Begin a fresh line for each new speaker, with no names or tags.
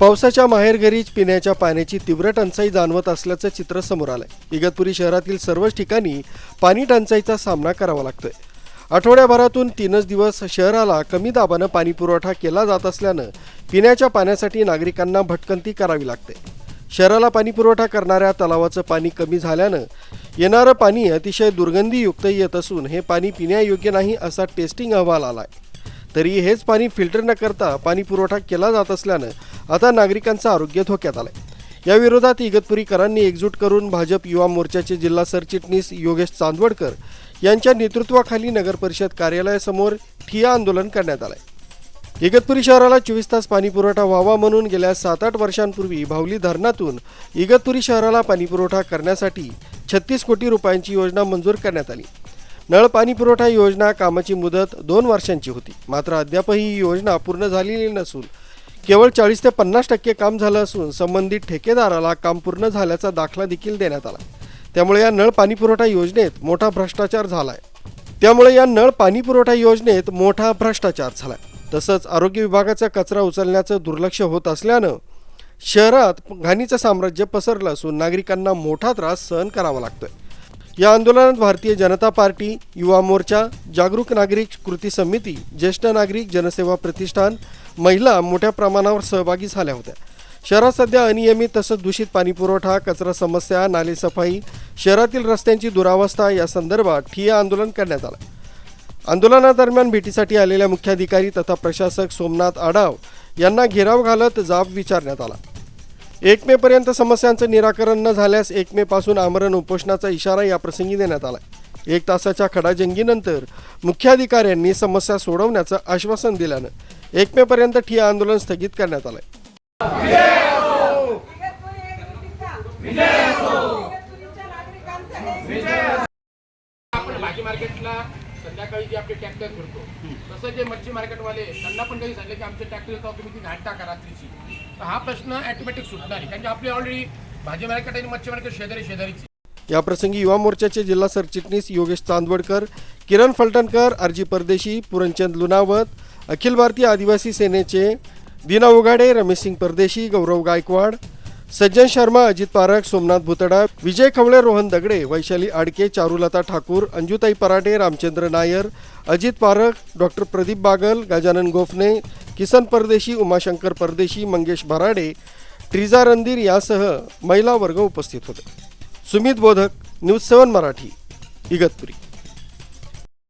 पावसाच्या माहेरघरीच पिण्याच्या पाण्याची तीव्र टंचाई जाणवत असल्याचं चित्र समोर आलंय. इगतपुरी शहरातील सर्वच ठिकाणी पाणी टंचाईचा सामना करावा लागतोय. आठवड्याभरातून तीनच दिवस शहराला कमी दाबानं पाणी पुरवठा केला जात असल्यानं पिण्याच्या पाण्यासाठी नागरिकांना भटकंती करावी लागते. शहराला पाणी पुरवठा करणाऱ्या तलावाचं पाणी कमी झाल्यानं येणारं पाणी अतिशय दुर्गंधीयुक्त येत असून हे पाणी पिण्यायोग्य नाही असा टेस्टिंग अहवाल आलाय. तरी हेच पाणी फिल्टर न करता पाणी पुरवठा केला जात असल्यानं आता नागरिकांचं आरोग्य धोक्यात आलंय. आहे याविरोधात इगतपुरीकरांनी एकजूट करून भाजप युवा मोर्चाचे जिल्हा सरचिटणीस योगेश चांदवडकर यांच्या नेतृत्वाखाली नगरपरिषद कार्यालयासमोर ठिया आंदोलन करण्यात आलंय. इगतपुरी शहराला चोवीस तास पाणीपुरवठा व्हावा म्हणून गेल्या सात आठ वर्षांपूर्वी भावली धरणातून इगतपुरी शहराला पाणीपुरवठा करण्यासाठी छत्तीस कोटी रुपयांची योजना मंजूर करण्यात आली. नळ पाणी पुरवठा योजना कामाची मुदत दोन वर्षांची होती. मात्र अद्यापही ही योजना पूर्ण झालेली नसून केवळ चाळीस ते पन्नास टक्के काम झालं असून संबंधित ठेकेदाराला काम पूर्ण झाल्याचा दाखला देखील देण्यात आला. त्यामुळे या नळ पाणी पुरवठा योजनेत मोठा भ्रष्टाचार झालाय. त्यामुळे या नळ पाणी पुरवठा योजनेत मोठा भ्रष्टाचार झालाय. तसंच आरोग्य विभागाचा कचरा उचलण्याचं दुर्लक्ष होत असल्यानं शहरात घाणीचं साम्राज्य पसरलं असून नागरिकांना मोठा त्रास सहन करावा लागतोय. या आंदोलनात भारतीय जनता पार्टी युवा मोर्चा जागरूक नागरिक कृती समिती ज्येष्ठ नागरिक जनसेवा प्रतिष्ठान महिला मोठ्या प्रमाणावर सहभागी झाल्या होत्या. शहरात सध्या अनियमित तसंच दूषित पाणीपुरवठा कचरा समस्या नाले सफाई शहरातील रस्त्यांची दुरावस्था या संदर्भात ठिय्या आंदोलन करण्यात आलं. आंदोलनादरम्यान भेटीसाठी आलेल्या मुख्याधिकारी तथा प्रशासक सोमनाथ आडाव यांना घेराव घालत जाब विचारण्यात आला. एक मे पर्यंत समस्यांचं निराकरण न झाल्यास एक मे पासून आमरण उपोषणाचा इशारा याप्रसंगी देण्यात आला एक तासाच्या खडाजंगीनंतर मुख्याधिकाऱ्यांनी समस्या सोडवण्याचं आश्वासन दिल्यानं एक मे पर्यंत ठिय्या आंदोलन स्थगित करण्यात आलंय.
आपण भाजी मार्केटला संध्याकाळी जे आपले ट्रॅक्टर फिरतो तसं जे मच्छी मार्केटवाले त्यांना पण काही सांगले की आमचे ट्रॅक्टर येतो तुम्ही ती घाट टाका रात्रीची. तर हा प्रश्न ॲटोमॅटिक सुटणार आहे कारण की आपली ऑलरेडी भाजी मार्केट आणि मच्छी मार्केट शेजारी शेजारीची
याप्रसंगी युवा मोर्चाचे जिल्हा सरचिटणीस योगेश चांदवडकर किरण फलटणकर आरजी परदेशी पुरणचंद लुनावत अखिल भारतीय आदिवासी सेनेचे दिना उघाडे रमेश सिंग परदेशी गौरव गायकवाड सज्जन शर्मा अजित पारख सोमनाथ भुतडा विजय खवळे रोहन दगडे वैशाली आडके चारुलता ठाकूर अंजुताई पराटे रामचंद्र नायर अजित पारख डॉक्टर प्रदीप बागल गजानन गोफणे किसन परदेशी उमाशंकर परदेशी मंगेश भराडे ट्रिजा रणधीर यासह महिला वर्ग उपस्थित होते. सुमित बोधक न्यूज सेवन मराठी इगतपुरी.